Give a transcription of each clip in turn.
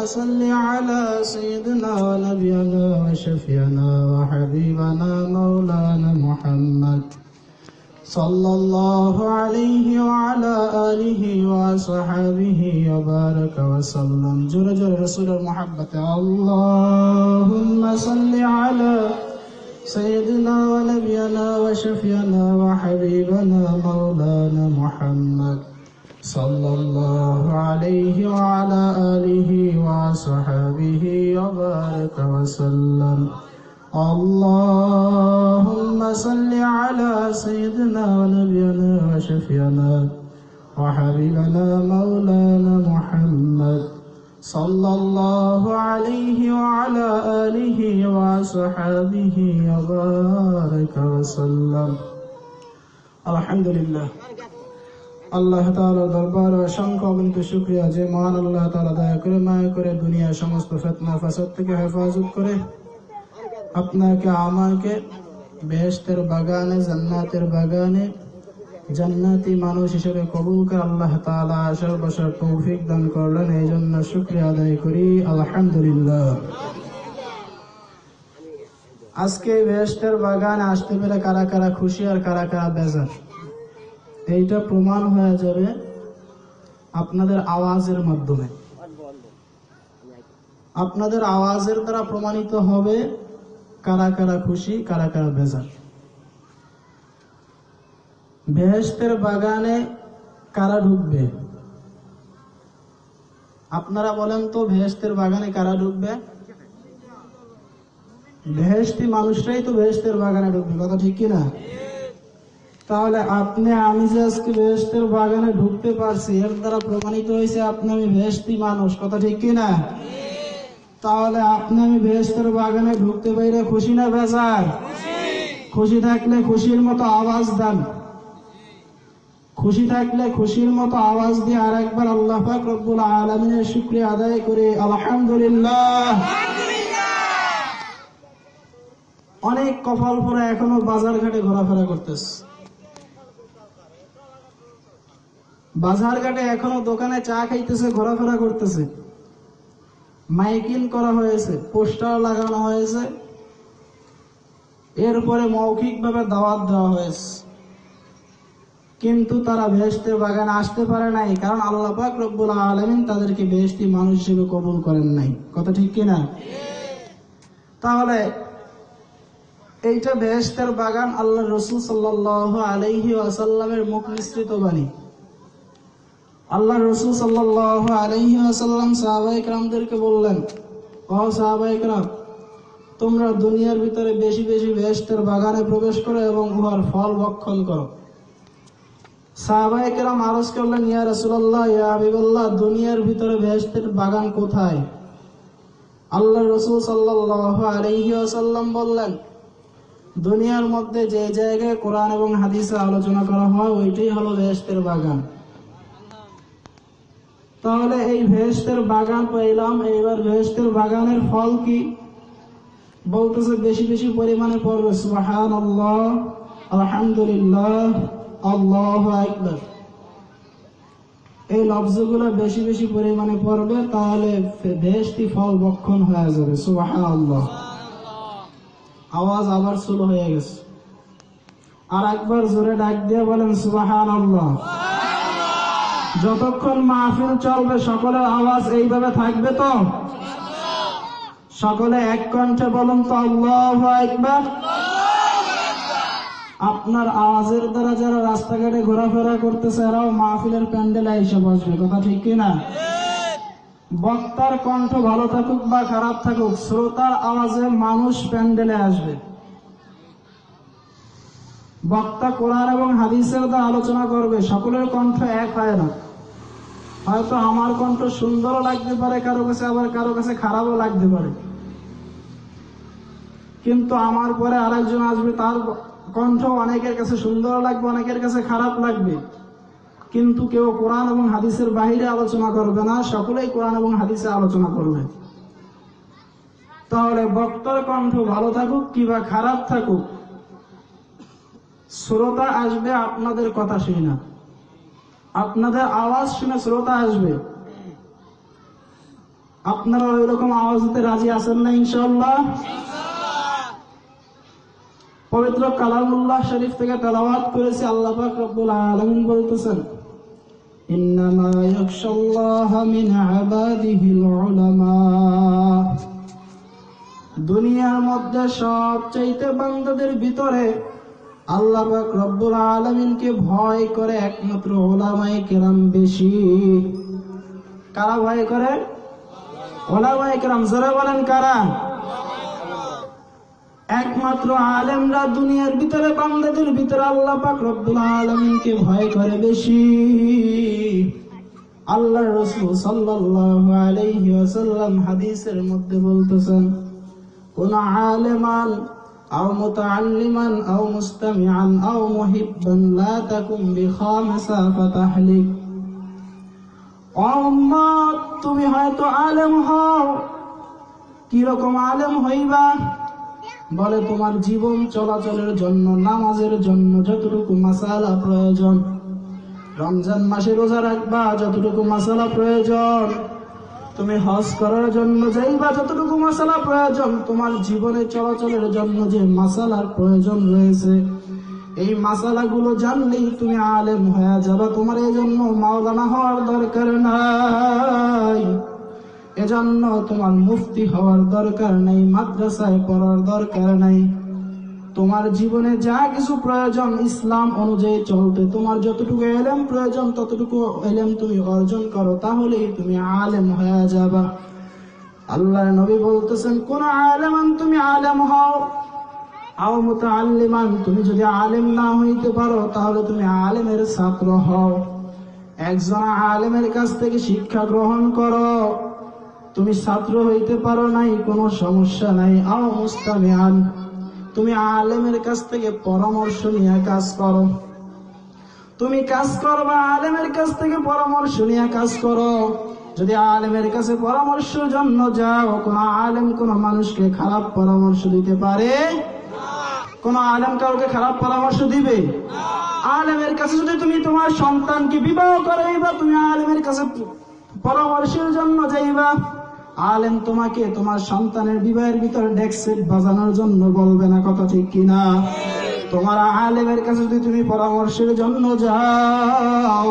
اللهم صل على سيدنا ونبينا وشفينا وحبيبنا مولانا محمد. صلى الله عليه وعلى آله وصحبه وبارك وسلم. جل جل رسول المحبة. اللهم صل على سيدنا ونبينا وشفينا وحبيبنا مولانا محمد. صلى الله عليه وعلى آله وصحبه وبارك وسلم. اللهم صل على سيدنا ونبينا وشفينا وحبيبنا مولانا محمد صلى الله عليه وعلى آله وصحبه وبارك وسلم. الحمد لله. আল্লাহ দরবার অসংখ্য অগণিত শুকরিয়া যে মহান আল্লাহ তালা দয়া করে মায়া করে দুনিয়ার সমস্ত ফেতনা ফাসাদ থেকে হেফাজত করে আপনাকে, আমাকে বেহেশতের বাগানে, জান্নাতের বাগানে জান্নাতি মানুষ হিসেবে কবুল করে আল্লাহ তাআলা আসার বসার তৌফিক দান করলেন। এই জন্য শুক্রিয়া আদায় করি। আলহামদুলিল্লাহ। আজকে বেহেশতের বাগানে আসতে পেরে কারা কারা খুশি আর কারা কারা বেজার? এইটা প্রমাণ হয়ে যাবে আপনাদের আওয়াজের মাধ্যমে। আপনাদের আওয়াজের দ্বারা প্রমাণিত হবে কারা কারা খুশি, কারা কারা বেজার। বেহেস্তের বাগানে কারা ঢুকবে? আপনারা বলেন তো ভেহেস্তের বাগানে কারা ঢুকবে? ভেহেস্তি মানুষরাই তো ভেহেস্তের বাগানে ঢুকবে, কথা ঠিক কিনা? তাহলে আপনি, আমি যে আজকে ভেহেস্তের বাগানে ঢুকতে পারছি, এর দ্বারা প্রমাণিত হয়েছে আপনি আমি ভেহেস্তি মানুষ, কথা ঠিক কিনা তাহলে আপনি আমি ভেস্তের বাগানে ঢুকতে পাইলে খুশি না বেজার? খুশি থাকলে খুশির মতো আওয়াজ দেন। খুশি থাকলে খুশির মতো আওয়াজ দিয়ে আর একবার আল্লাহ পাক আলমিনের শুক্রিয়া আদায় করে, আলহামদুলিল্লাহ। অনেক কপাল পরে এখনও বাজার ঘাটে ঘোরাফেরা করতেছে। বাজার ঘাটে এখনও দোকানে চা খাইতেছে, ঘোরাফেরা করতেছে। মাইকিং করা হয়েছে, পোস্টার লাগানো হয়েছে। এরপরে মৌখিকভাবে দাওয়াত দেওয়া হয়েছে। কিন্তু তারা ভেস্তের বাগানে আসতে পারে নাই, কারণ আল্লাহ পাক রব্বুল আলমিন তাদেরকে বেহেস্তি মানুষ হিসেবে কবুল করেন নাই। কথা ঠিক কিনা? তাহলে এইটা বেহেস্তের বাগান আল্লাহ রসুল সাল্লাহ আলহি আসাল্লামের মুখ মিশ্রিত বাণী। আল্লাহ রসুল সাল্লাহ আলহি আসাল্লাম সাহাবাহিক বললেন, ও সাহাবাহিক রাম তোমরা দুনিয়ার ভিতরে বেশি বেশি বেহেস্তের বাগানে প্রবেশ করো এবং উহার ফল ভক্ষণ করো। সাহাবাহিক রাম আরজ করলেন, ইয়া রসুল্লাহ ইয়া হাবিবুল্লাহ, দুনিয়ার ভিতরে বেহেস্তের বাগান কোথায়? আল্লাহ রসুল সাল্লাহ আলহি বললেন, দুনিয়ার মধ্যে যে জায়গায় কোরআন এবং হাদিসে আলোচনা করা হয়, ওইটাই হলো বেহেস্তের বাগান। তাহলে এই ভেস্তের বাগান পাইলাম। এইবার ভেস্তের বাগানের ফল কি? বলতেছে বেশি বেশি পরিমাণে পড়বে। সুবাহান আল্লাহ আলহামদুলিল্লাহ, আল্লাহ আকবর। এই লফজগুলো বেশি বেশি পরিমাণে পড়বে, তাহলে ভেস্তি ফল বক্ষণ হয়ে যাবে। সুবাহান আল্লাহ আওয়াজ আবার শুরু হয়ে গেছে। আর একবার জোরে ডাক দিয়ে বলেন সুবাহান আল্লাহ যতক্ষণ মাহফিল চলবে, সকলের আওয়াজ এইভাবে থাকবে তো? সকলে এক কণ্ঠে বলুন তো একবার আপনার আওয়াজের দ্বারা যারা রাস্তাঘাটে ঘোরাফেরা করতেছে, এরাও মাহফিলের প্যান্ডেলে এসে বসবে, কথা ঠিক কিনা বক্তার কণ্ঠ ভালো থাকুক বা খারাপ থাকুক, শ্রোতার আওয়াজে মানুষ প্যান্ডেলে আসবে। বক্তা কোরআন এবং হাদিসের দ্বারা আলোচনা করবে, সকলের কণ্ঠ এক হয় না। হয়তো আমার কণ্ঠ সুন্দরও লাগতে পারে, কারও কাছে আবার কারও কাছে খারাপও লাগতে পারে। কিন্তু আমার পরে আরেকজন আসবে, তার কণ্ঠ অনেকের কাছে সুন্দর লাগবে, অনেকের কাছে খারাপ লাগবে। কিন্তু কেউ কোরআন এবং হাদিসের বাহিরে আলোচনা করবে না, সকলেই কোরআন এবং হাদিসে আলোচনা করবে। তাহলে বক্তার কণ্ঠ ভালো থাকুক কিবা খারাপ থাকুক শ্রোতা আসবে, আপনাদের কথা শুনে না। আপনাদের আওয়াজ শুনে শ্রোতা আসবে। আপনারা ওই রকম আওয়াজ দিতে রাজি আছেন না ইনশাল্লাহ পবিত্র কালামুল্লাহ শরীফ থেকে তেলাওয়াত করেছে, আল্লাহ পাক রব্বুল আলামিন বলতেছেন, ইন্নামা ইয়াখশাল্লাহ মিন ইবাদিহিল উলামা। দুনিয়ার মধ্যে সবচাইতে বান্দাদের ভিতরে আল্লাহ রব্বুল আলামিনকে ভয় করে একমাত্র ওলামায়ে কেরাম বেশি। কারা ভয় করে? ওলামায়ে কেরাম, জোরে বলেন কারা? একমাত্র আলেমরা দুনিয়ার ভিতরে, বান্দাদের ভিতরে আল্লাহ পাক রব্বুল আলামিনকে ভয় করে বেশি। আল্লাহ রসুল সাল্লাল্লাহু আলাইহি হাদিসের মধ্যে বলতেছেন, কোন আলেমান أو متعلما أو مستمعا أو محبا لا تكن بخامسة فتهلك উম্মত তুমি হয়তো আলেম হও কিরকম আলেম হইবা বলে তোমার জীবন চলাচলের জন্য নামাজের জন্য যতটুকু মাসালা প্রয়োজন রমজান মাসে রোজা রাখবা যতটুকু মাসালা প্রয়োজন তুমি হজ করার জন্য যাইবা যতটুকু মশালা প্রয়োজন, তোমার জীবনে চলাচলের জন্য যে মশালার প্রয়োজন রয়েছে, এই মাসালাগুলো জানলেই তুমি আলেম হয়ে যাবা। তোমার এই জন্য মাওলানা হওয়ার দরকার নাই। এজন্য তোমার মুফতি হওয়ার দরকার নেই, মাদ্রাসায় পড়ার দরকার নাই। তোমার জীবনে যা কিছু প্রয়োজন ইসলাম অনুযায়ী চলতে, তোমার যতটুকু এলেম প্রয়োজন, ততটুকু এলেম তুমি অর্জন করো, তাহলেই তুমি আলেম হয়ে যাবা। আল্লাহ নবী বলতেছেন, কোন আলেমান তুমি আলেম হও মুতাআল্লিমান, তুমি যদি আলেম না হইতে পারো, তাহলে তুমি আলেমের ছাত্র হও। একজন আলেমের কাছ থেকে শিক্ষা গ্রহণ করো, তুমি ছাত্র হইতে পারো নাই, কোনো সমস্যা নাই। আও মুস্তামিয়ান তুমি আলেমের কাছ থেকে পরামর্শ নিয়ে কাজ করো। তুমি কাজ করো বা আলেমের কাছ থেকে পরামর্শ নিয়ে কাজ করো। যদি আলেমের কাছে পরামর্শের জন্য যাও, কোন আলেম কোন মানুষকে খারাপ পরামর্শ দিতে পারে? কোন আলেম কাউকে খারাপ পরামর্শ দিবে? আলেমের কাছে যদি তুমি তোমার সন্তানকে বিবাহ করাইবা, তুমি আলেমের কাছে পরামর্শের জন্য যাইবা। আলেম তোমাকে তোমার সন্তানের বিবাহের ভিতরে ডেক্সেট বাজানোর জন্য বলবে না, কথা ঠিক কিনা? তোমার আলেমের কাছে যদি তুমি পরামর্শের জন্য যাও,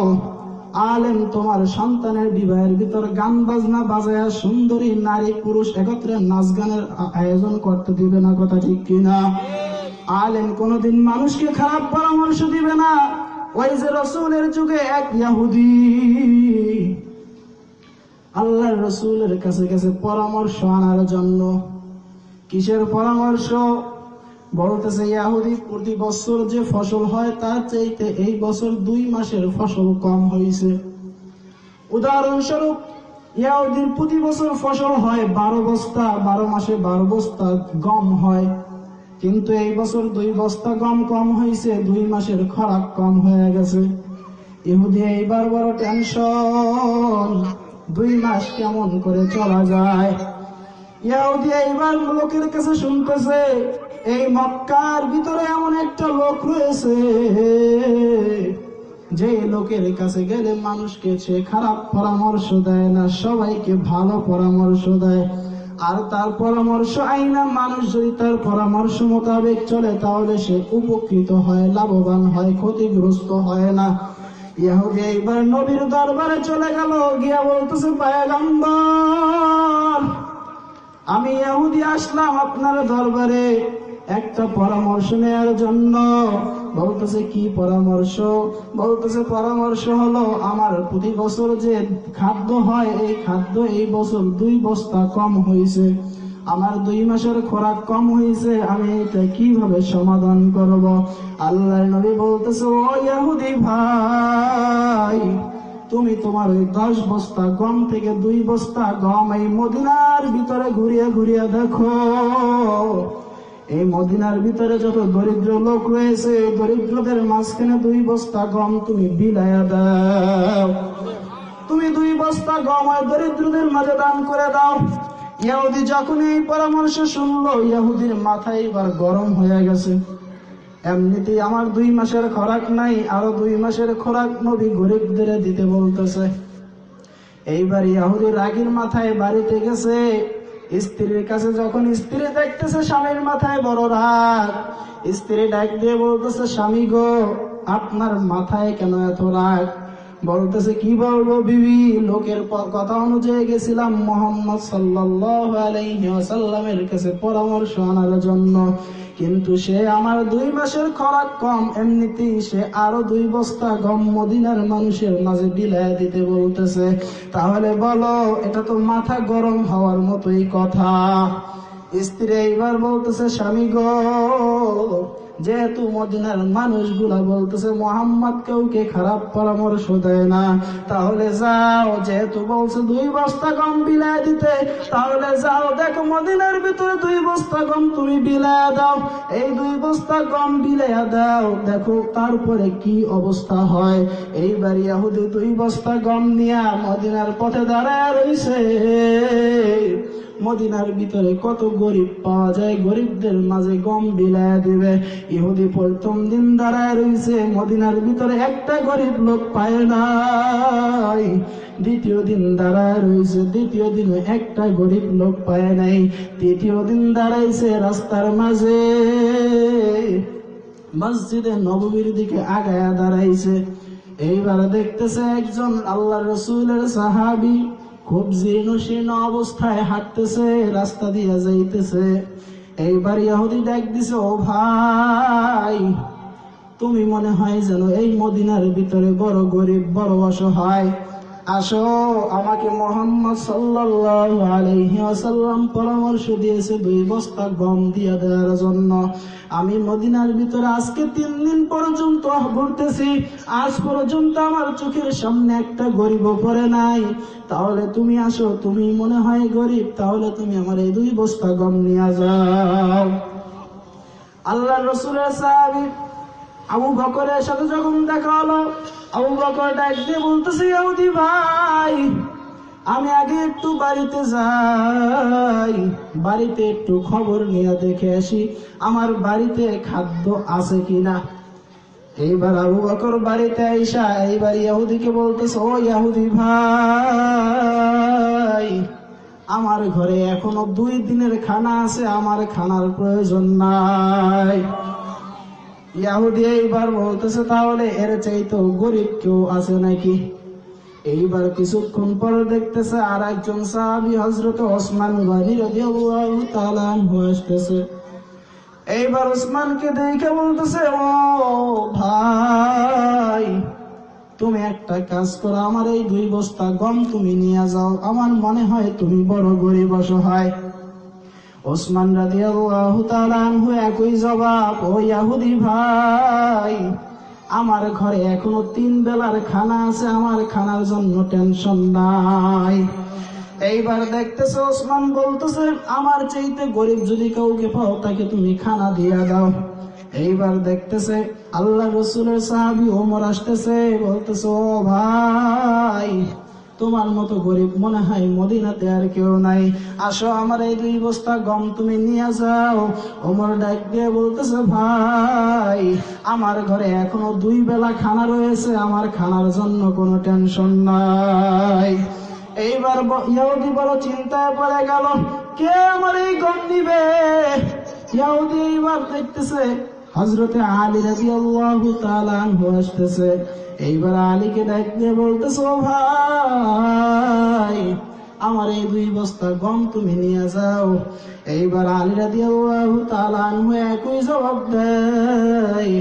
আলেম তোমার সন্তানের বিবাহের ভিতর গান বাজনা বাজায়া সুন্দরী নারী পুরুষ একত্রে নাচ গানের আয়োজন করতে দিবে না, কথা ঠিক কিনা? আলেম কোনদিন মানুষকে খারাপ পরামর্শ দিবে না। ওই যে রসুলের যুগে এক ইয়াহুদি আল্লাহ রসুলের কাছে কাছে পরামর্শ আনার জন্য। কিসের পরামর্শ? বলতেছে, ইয়াহুদি প্রতি বছর যে ফসল হয়, তার চাইতে এই বছর দুই মাসের ফসল কম হয়েছে উদাহরণস্বরূপ, ইয়াহুদির প্রতি বছর ফসল হয় বারো বস্তা, বারো মাসে বারো বস্তা গম হয়। কিন্তু এই বছর দুই বস্তা গম কম হয়েছে দুই মাসের খরাক কম হয়ে গেছে। ইহুদি, এইবার বড় টেনশন। দুই মাস কেমন করে চলা যায়। ইয়াহুদি লোকের কাছে শুনতেছে, এই মক্কার ভিতরে এমন একটা লোক রয়েছে। যে লোকের কাছে গেলে মানুষকে সে খারাপ পরামর্শ দেয় না, সবাইকে ভালো পরামর্শ দেয়। আর তার পরামর্শ আইনা মানুষ যদি তার পরামর্শ মোতাবেক চলে, তাহলে সে উপকৃত হয়, লাভবান হয়, ক্ষতিগ্রস্ত হয় না। ইহুদি এইবার নবীর দরবারে চলে গেল, গিয়া বলতেছে, পায়গাম্বর, আমি ইহুদি আসলাম আপনার দরবারে একটা পরামর্শ নেওয়ার জন্য। বলতেছে, কি পরামর্শ? বলতেছে, পরামর্শ হলো, আমার প্রতি বছর যে খাদ্য হয়, এই খাদ্য এই বছর দুই বস্তা কম হয়েছে। আমার দুই মাসের খোরাক কম হয়েছে, আমি এটা কীভাবে সমাধান করব? আল্লাহ নবী বলতেছে, ও ইহুদি ভাই, তুমি তোমার ওই দশ বস্তা গম থেকে দুই বস্তা গম এই মদিনার ভিতরে ঘুরিয়ে ঘুরিয়ে দেখো। এই মদিনার ভিতরে যত দরিদ্র লোক রয়েছে দরিদ্রদের মাঝখানে দুই বস্তা গম তুমি বিলায়া দাও। তুমি দুই বস্তা গম ওই দরিদ্রদের মাঝে দান করে দাও। ইয়াহুদি যখন এই পরামর্শ শুনলো, ইয়াহুদির মাথায় এবার গরম হয়ে গেছে। এমনিতেই আমার দুই মাসের খোরাক নাই, আরও দুই মাসের খোরাক নবী গরিবদের দিতে বলতেছে। এইবার ইয়াহুদি রাগির মাথায় বাড়িতে গেছে। স্ত্রীর কাছে যখন স্ত্রী দেখতেছে স্বামীর মাথায় বড় রাগ, স্ত্রী ডাক দিয়ে বলতেছে, স্বামী গো, আপনার মাথায় কেন এত রাগ? বলতেছে, কি বলব বিবি? লোকের কথা অনুযায়ী গেছিলাম মোহাম্মদ সাল্লাল্লাহু আলাইহি ওয়াসাল্লামের কাছে পরামর্শ আনার জন্য। কিন্তু সে আমার দুই মাসের খরাক কম, এমনিতেই সে আরও দুই বস্তা গম মদিনার মানুষের মাঝে বিলায় দিতে বলতেছে। তাহলে বলো, এটা তো মাথা গরম হওয়ার মতোই কথা। স্ত্রী এইবার বলতেছে, স্বামী গো যেহেতু মদিনার মানুষগুলা বলতেছে, মোহাম্মদ কাউকে খারাপ পরামর্শ দেয় না। তাহলে যাও, যেহেতু বলছে দুই বস্তা গম বিলায় দিতে, তাহলে যাও, দেখো মদিনার ভিতরে দুই বস্তা গম তুমি বিলায় দাও। এই দুই বস্তা গম বিলাইয়া দাও, দেখো তারপরে কি অবস্থা হয়। এইবার ইয়াহুদি দুই বস্তা গম নিয়া মদিনার পথে দাঁড়ায় রইছে। মদিনার ভিতরে কত গরিব পাওয়া যায়, গরিবদের মাঝে গম বিলায় দিবে। ইহুদি প্রথম দিন দাঁড়ায় রয়েছে মদিনার ভিতরে একটা গরিব লোক পায় নাই। দ্বিতীয় দিন দাঁড়ায় রয়েছে দ্বিতীয় দিনে একটা গরিব লোক পায় নাই। তৃতীয় দিন দাঁড়াইছে রাস্তার মাঝে, মসজিদে নবমীর দিকে আগায়া দাঁড়াইছে। এইবার দেখতেছে একজন আল্লাহ রসুলের সাহাবি। খুব জীর্ণ শীর্ণ অবস্থায় হাঁটতেছে, রাস্তা দিয়ে যাইতেছে। এইবার ইহুদি ডাক দিছে, ও ভাই, তুমি মনে হয় যেন এই মদিনার ভিতরে বড় গরিব, বড় অসহায়। আসো, আমাকে মোহাম্মদ সাল্লাল্লাহু আলাইহি ওয়াসাল্লাম পরামর্শ দিয়েছে, দুই বস্তা গম দিয়া দেওয়ার জন্য। আমি মদিনার ভিতরে আজকে তিন দিন পর্যন্ত ঘুরতেছি, আজ পর্যন্ত আমার চোখের সামনে একটা গরিব পড়ে নাই। তাহলে তুমি আসো, তুমি মনে হয় গরিব, তাহলে তুমি আমার এই দুই বস্তা গম নিয়ে যাও। আল্লাহ রসুলের সাহাবি আবু বকরের সাথে যখন দেখা হলো আবু বকর ডাক দিয়ে বলতেছে ভাই, আমি আগে একটু বাড়িতে যাই, বাড়িতে একটু খবর নিয়ে দেখে আসি, আমার বাড়িতে খাদ্য আছে কিনা? এইবার আবু বকর বাড়িতে আইসা এইবার ইয়াহুদিকে বলতেছে, ও ইয়াহুদি ভাই, আমার ঘরে এখনও দুই দিনের খানা আছে, আমার খানার প্রয়োজন নাই। ইয়াহুদি এইবার বলতেছে তাহলে এর চাইতো গরিব কেউ আছে নাকি? এইবার কিছুক্ষণ পরে দেখতেছে আর একজন সাহাবি হজরত ওসমান গনি আসতেছে। এইবার ওসমানকে দেখে বলতেছে, ও ভাই, তুমি একটা কাজ করো, আমার এই দুই বস্তা গম তুমি নিয়ে যাও। আমার মনে হয় তুমি বড় গরিব অসহায়। ওসমান রাদিয়াল্লাহু তাআলা একই জবাব, ও ইয়াহুদি ভাই, আমার ঘরে এখনও তিন বেলার খানা আছে, আমার খানার জন্য টেনশন নাই। এইবার দেখতেছে, ওসমান বলতেছে, আমার চাইতে গরিব যদি কাউকে পাও, তাকে তুমি খানা দিয়া দাও। এইবার দেখতেছে, আল্লাহ রসুলের সাহাবি ওমর আসতেছে, বলতেছে, ও ভাই তোমার মতো গরিব মনে হয় মদিনাতে আর কেউ নাই। আসো আমার এই দুই বস্তা গম তুমি নিয়ে যাও। ওমর ডাক দিয়ে বলতেছে, ভাই, আমার ঘরে এখনও দুই বেলা খানা রয়েছে। আমার খানার জন্য কোনো টেনশন নাই। এইবার ইহুদি বড় চিন্তায় পড়ে গেল, কে আমার এই গম নিবে? ইহুদি এইবার দেখতেছে হজরতে আলী রাজি আল্লাহ আসতেছে। এইবার আলীকে দিয়ে বলতেছে ভাই, আমার এই দুই বস্তা গম তুমি নিয়ে যাও। এইবার আলী রাজি আল্লাহ একই জবাব দেয়,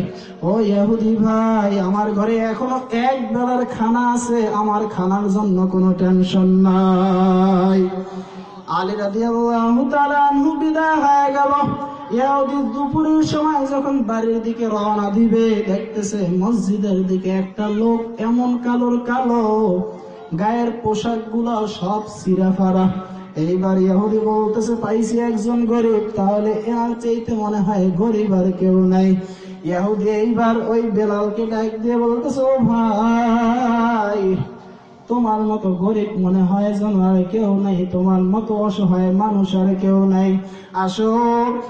ও ইহুদি ভাই, আমার ঘরে এখনও এক বেলার খানা আছে, আমার খানার জন্য কোনো টেনশন নাই। আলী তাআলা আনহু বিদায় হয়ে গেল। দুপুরের সময় যখন বাড়ির দিকে রওনা দিবে, দেখতেছে মসজিদের দিকে একটা লোক এমন কালোর কালো, গায়ের পোশাক সব সিরা ফারা এইবার ইহুদি বলতেছে, পাইছি একজন গরিব, তাহলে এর চাইতে মনে হয় গরিব আর কেউ নাই। ইহুদি এইবার ওই বেলালকে ডাক দিয়ে বলতেছে, ও ভাই তোমার মতো গরিব মনে হয় যেন আর কেউ নাই। তোমার মতো অসহায় মানুষ আর কেউ নাই। আসো,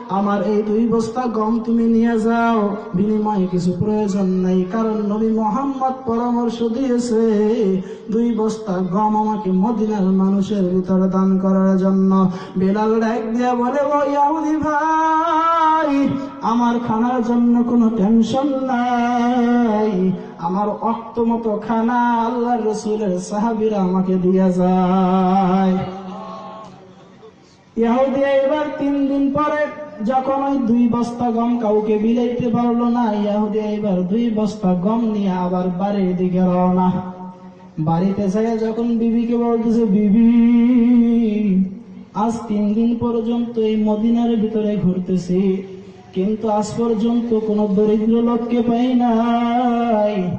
আমার এই দুই বস্তা গম তুমি নিয়ে যাও। বিনিময়ে কিছু প্রয়োজন নাই, কারণ নবী মোহাম্মদ পরামর্শ দিয়েছে, দুই বস্তা গম আমাকে মদিনার মানুষের ভিতরে দান করার জন্য। বেলাল ডাক দিয়া বলে ইয়াহুদি ভাই, আমার খানার জন্য কোনো টেনশন নাই। আমার অক্ত মতো খানা আল্লাহ রসুলের সাহাবিরা আমাকে দিয়া যায়। ইয়াহুদিয়া এবার তিন দিন পরে যখন ওই দুই বস্তা গম কাউকে বিলাইতে পারল না ইয়াহুদিয়া এবার দুই বস্তা গম নিয়ে আবার বাড়ির দিকে রওনা। বাড়িতে যায় যখন বিবিকে বলতেছে, বিবি, আজ তিন দিন পর্যন্ত এই মদিনার ভিতরে ঘুরতেছি। কিন্তু আজ পর্যন্ত কোনো দরিদ্র লোককে পাই নাই।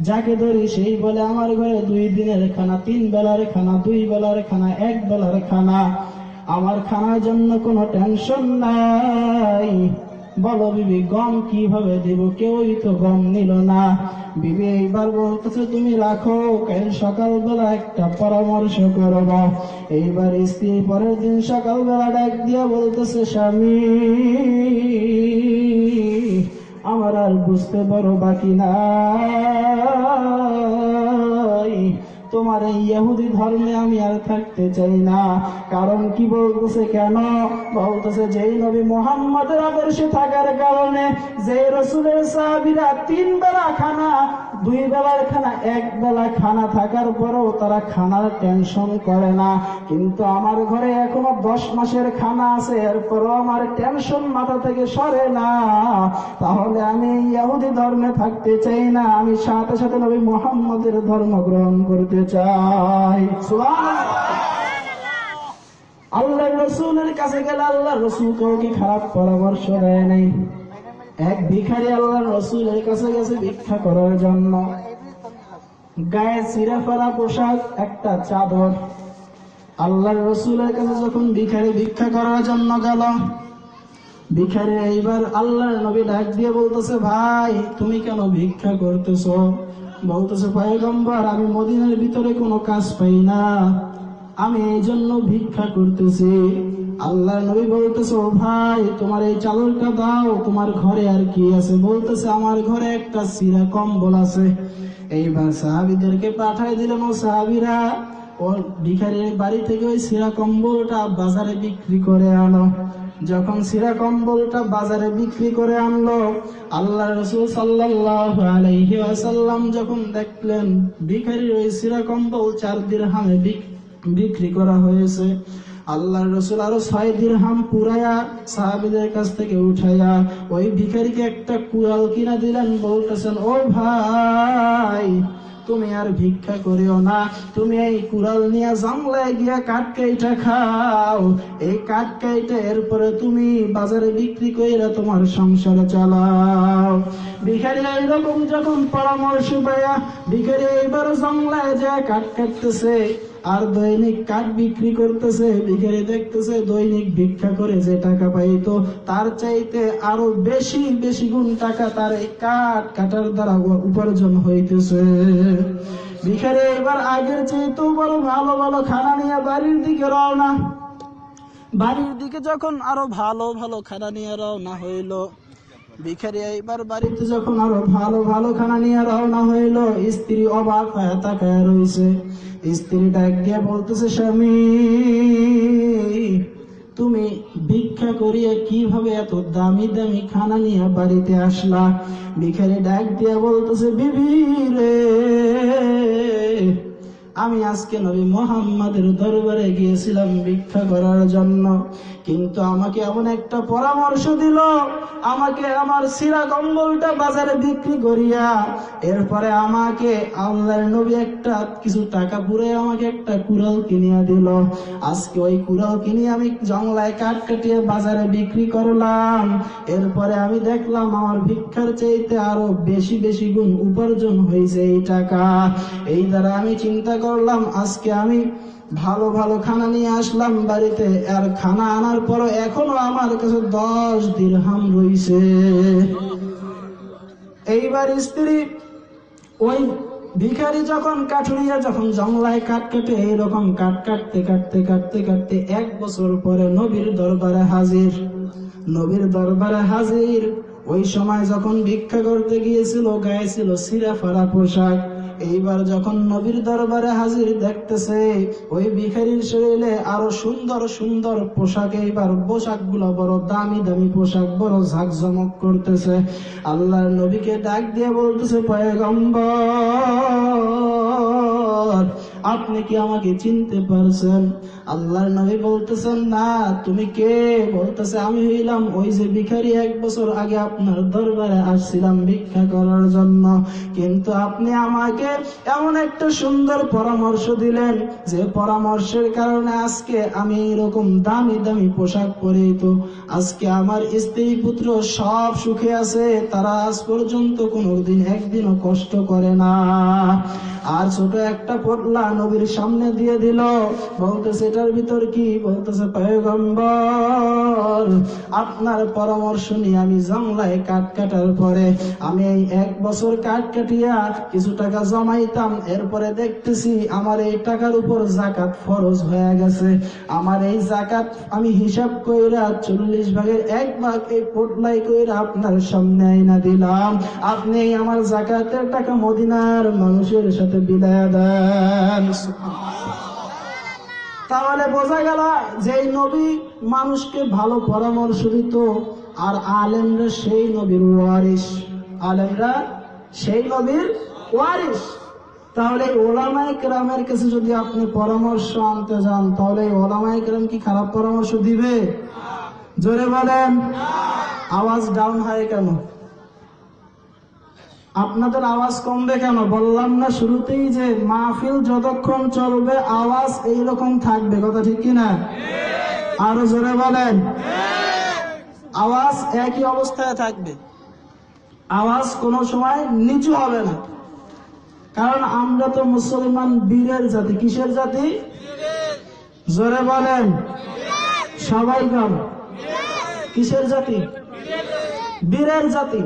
যাকে ধরি সেই বলে আমার ঘরে দুই দিনের খানা, তিন বেলার খানা, দুই বেলার খানা, এক বেলার খানা। আমার খানার জন্য কোনো টেনশন নাই। বলো বিবি, গম কীভাবে দেব? কেউই তো গম নিল না। বিবি, এইবার বলতেছে, তুমি রাখো, কাল সকালবেলা একটা পরামর্শ করব। এইবার স্ত্রী পরের দিন সকালবেলা ডাক দিয়া বলতেছে, স্বামী বুঝতে পারো বাকি নাই। তোমার এই ইহুদি ধর্মে আমি আর থাকতে চাই না। কারণ কি বলতেছে কেন? বলতেছে যেই নবী মোহাম্মদের আদর্শে থাকার কারণে যে রসুলের সাহাবিরা তিন খানা দুই বেলার খানা, এক বেলা খানা থাকার পরেও তারা খানার টেনশন করে না। কিন্তু আমার ঘরে এখনও দশ মাসের খানা আছে, এরপরও আমার টেনশন মাথা থেকে সরে না। তাহলে আমি ইহুদি ধর্মে থাকতে চাই না, আমি সাথে সাথে নবী মোহাম্মদের ধর্ম গ্রহণ করতে চাই। আল্লাহ রসুলের কাছে গেলে আল্লাহ রসুল কাউকে খারাপ পরামর্শ দেয় নাই? এক ভিখারি আল্লাহ রসুলের কাছে গেছে ভিক্ষা করার জন্য। গায়ে চিরা ফেলা পোশাক, একটা চাদর। আল্লাহর রসুলের কাছে যখন ভিখারি ভিক্ষা করার জন্য গেল, ভিখারি এইবার আল্লাহর নবী ডাক দিয়ে বলতেছে, ভাই, তুমি কেন ভিক্ষা করতেছো? বলতেছে, পয়গম্বর, আমি মদিনার ভিতরে কোনো কাজ পাই না। আমি এই জন্য ভিক্ষা করতেছি। আল্লাহ নবী বলতেছে, ও ভাই, তোমার এই চাদরটা দাও, তোমার ঘরে আর কি আছে? বলতেছে, আমার ঘরে একটা সিরা কম্বল আছে। এইবার সাহাবিদেরকে পাঠাই দিলেন ও সাহাবিরা। ও ভিখারির বাড়ি থেকে ওই সিরা কম্বলটা বাজারে বিক্রি করে আনো। যখন সিরা কম্বলটা বাজারে বিক্রি করে আনলো আল্লাহ রসুল আলাইহি যখন দেখলেন ভিখারির ওই সিরা কম্বল চার দিরহামে বিক- বিক্রি করা হয়েছে। আল্লাহ রসুল আরও ছয় দিরহাম পুরায়া সাহাবিদের কাছ থেকে উঠাইয়া ওই ভিখারিকে একটা কুড়াল কিনা দিলেন, বলতেছেন, ও ভাই, তুমি আর ভিক্ষা করিও না। তুমি এই কুড়াল নিয়ে জানলায় গিয়া কাঠ কাইটা খাও। এই কাঠ কাইটা এরপরে তুমি বাজারে বিক্রি কইরা তোমার সংসারে চালাও। ভিখারি এইরকম যখন পরামর্শ পাইয়া, ভিখারি এইবার জংলায় যা কাঠ কাটতেছে। আর দৈনিক কাঠ বিক্রি করতেছে, ভিখারি দেখতেছে, দৈনিক ভিক্ষা করে যে টাকা পাইতো, তার চাইতে আরও বেশি বেশি গুণ টাকা তার এই কাঠ কাটার দ্বারা উপার্জন হইতেছে। ভিখারি এবার আগের চাইতেও বড় ভালো ভালো খানা নিয়ে বাড়ির দিকে রওনা। বাড়ির দিকে যখন আরও ভালো ভালো খানা নিয়ে রওনা হইল ভিখারি এইবার বাড়িতে যখন আরও ভালো ভালো খানা নিয়ে রওনা হইল, স্ত্রী অবাক হয়ে তাকায় রইছে। স্ত্রী ডাক দিয়ে বলতেছে, স্বামী, তুমি ভিক্ষা করিয়া কীভাবে এত দামি দামি খানা নিয়ে বাড়িতে আসলা? ভিখারি ডাক দিয়া বলতেছে, বিবি রে আমি আজকে নবী মোহাম্মদের দরবারে গিয়েছিলাম ভিক্ষা করার জন্য। কিন্তু আমাকে এমন একটা পরামর্শ দিল, আমাকে আমার সিরা কম্বলটা বাজারে বিক্রি করিয়া, এরপরে আমাকে আল্লাহর নবী একটা কিছু টাকা পুরে আমাকে একটা কুড়াল কিনিয়া দিল। আজকে ওই কুড়াল কিনে আমি জংলায় কাঠ কাটিয়ে বাজারে বিক্রি করলাম। এরপরে আমি দেখলাম আমার ভিক্ষার চাইতে আরও বেশি বেশি গুণ উপার্জন হয়েছে এই টাকা। এই দ্বারা আমি চিন্তা করলাম, আজকে আমি ভালো ভালো খানা নিয়ে আসলাম বাড়িতে, আর খানা আনার পরও এখনও আমার কাছে দশ দিরহাম রইছে। এইবার স্ত্রী ওই ভিখারি যখন কাঠুরিয়া যখন জঙ্গলায় কাঠ কাটে এইরকম কাঠ কাটতে কাটতে কাটতে কাটতে এক বছর পরে নবীর দরবারে হাজির। নবীর দরবারে হাজির। ওই সময় যখন ভিক্ষা করতে গিয়েছিল, গায়ে ছিল সিরা ফাড়া পোশাক। এইবার যখন নবীর দরবারে হাজির দেখতেছে, ওই ভিখারির শরীরে আরও সুন্দর সুন্দর পোশাক, এইবার পোশাকগুলো বড় দামি দামি পোশাক, বড় ঝাঁকঝমক করতেছে। আল্লাহর নবীকে ডাক দিয়ে বলতেছে, পয়গম্বর আপনি কি আমাকে চিনতে পারছেন? আল্লাহর নবী বলতেছেন, না, তুমি কে? বলতেছে, আমি হইলাম ওই যে ভিখারি এক বছর আগে আপনার দরবারে আসছিলাম ভিক্ষা করার জন্য। কিন্তু আপনি আমাকে এমন একটা সুন্দর পরামর্শ দিলেন, যে পরামর্শের কারণে আজকে আমি এরকম দামি দামি পোশাক পরে তো আজকে আমার স্ত্রী পুত্র সব সুখে আছে, তারা আজ পর্যন্ত কোনোদিন একদিনও কষ্ট করে না। আর ছোট একটা পটলা নবীর সামনে দিয়ে দিল। বলতেছে এটার ভিতর কি? বলতেছে, পয়গম্বর, আপনার পরামর্শ নিয়ে আমি জংলায় কাঠ কাটার পরে আমি এই এক বছর কাঠ কাটিয়া কিছু টাকা জমাইতাম। এরপরে দেখতেছি আমার এই টাকার উপর জাকাত ফরজ হয়ে গেছে। আমার এই জাকাত আমি হিসাব কইরা চল্লিশ ভাগের এক ভাগ এই পোটলাই কইরা আপনার সামনে আইনা দিলাম। আপনি আমার জাকাতের টাকা মদিনার মানুষের সাথে বিলায়া দেন। তাহলে বোঝা গেল যে নবী মানুষকে ভালো পরামর্শ দিত, আর আলেমরা সেই নবীর ওয়ারিস আলেমরা সেই নবীর ওয়ারিস তাহলে ওলামাই কেরামের কাছে যদি আপনি পরামর্শ আনতে যান, তাহলে এই ওলামাই কেরাম কি খারাপ পরামর্শ দিবে? জোরে বলেন। আওয়াজ ডাউন হয় কেন? আপনাদের আওয়াজ কমবে কেন? বললাম না শুরুতেই যে মাহফিল যতক্ষণ চলবে, আওয়াজ এইরকম থাকবে। কথা ঠিক কিনা? আরও জোরে বলেন। আওয়াজ একই অবস্থায় থাকবে। আওয়াজ কোনো সময় নিচু হবে না। কারণ আমরা তো মুসলমান বীরের জাতি। কিসের জাতি? জোরে বলেন। সবাই গান কিসের জাতি? বীরের জাতি।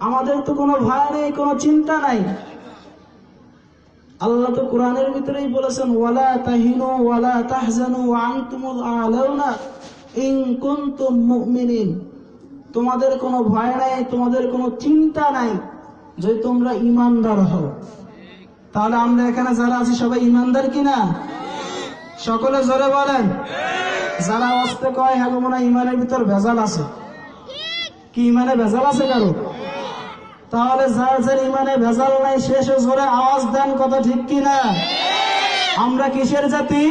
আমাদের তো কোনো ভয় নেই, কোনো চিন্তা নাই। আল্লাহ তো কোরআনের ভিতরেই বলেছেন, ওয়ালা তাহিনু ওয়ালা তাহজানু আনতুমুল আলাউনা ইন কুনতুম মুমিনিন। তোমাদের কোনো ভয় নাই, তোমাদের কোনো চিন্তা নাই যে তোমরা ইমানদার হও। তাহলে আমরা এখানে যারা আছি, সবাই ইমানদার কিনা? সকলে জোরে বলেন। যারা অস্তে কয় হ্যাঁ মনে ইমানের ভিতর ভেজাল আছে। কি ইমানে ভেজাল আছে কারও? তাহলে যার যার ইমানে ভেজাল নাই শেষে জোরে আওয়াজ দেন কথা ঠিক কি না আমরা কিসের জাতি?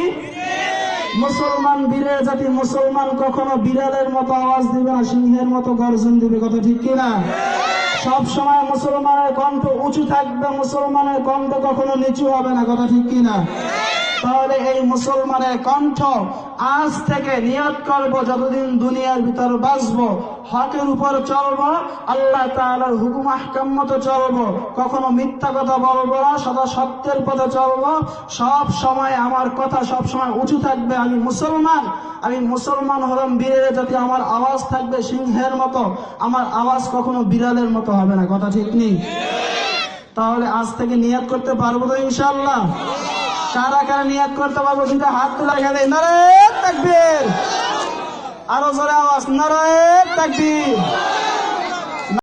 মুসলমান বীরের জাতি। মুসলমান কখনো বিড়ালের মতো আওয়াজ দিবে না, সিংহের মতো গর্জন দিবে, কথা ঠিক কি না সব সময় মুসলমানের কণ্ঠ উঁচু থাকবে, মুসলমানের কণ্ঠ কখনো নিচু হবে না, কথা ঠিক কি না তাহলে এই মুসলমানের কণ্ঠ আজ থেকে নিয়ত করব যতদিন দুনিয়ার ভিতর বাঁচবো হকের উপর চলবো আল্লাহ তাআলার হুকুম আহকাম মতো চলবো কখনো মিথ্যা কথা বলব না সদা সত্যের পথে চলবো। সব সময় আমার কথা সব সময় উঁচু থাকবে আমি মুসলমান। আমি মুসলমান হলাম বীরের জাতি আমার আওয়াজ থাকবে সিংহের মতো আমার আওয়াজ কখনো বিড়ালের মতো হবে না কথা ঠিক নেই? তাহলে আজ থেকে নিয়ত করতে পারব তো ইনশাল্লাহ কারা কারা নিয়াত করতে পারব সেটা হাত তুলে গেলে নারে তাকবীর। আরও জোরে আওয়াজ নারে তাকবীর।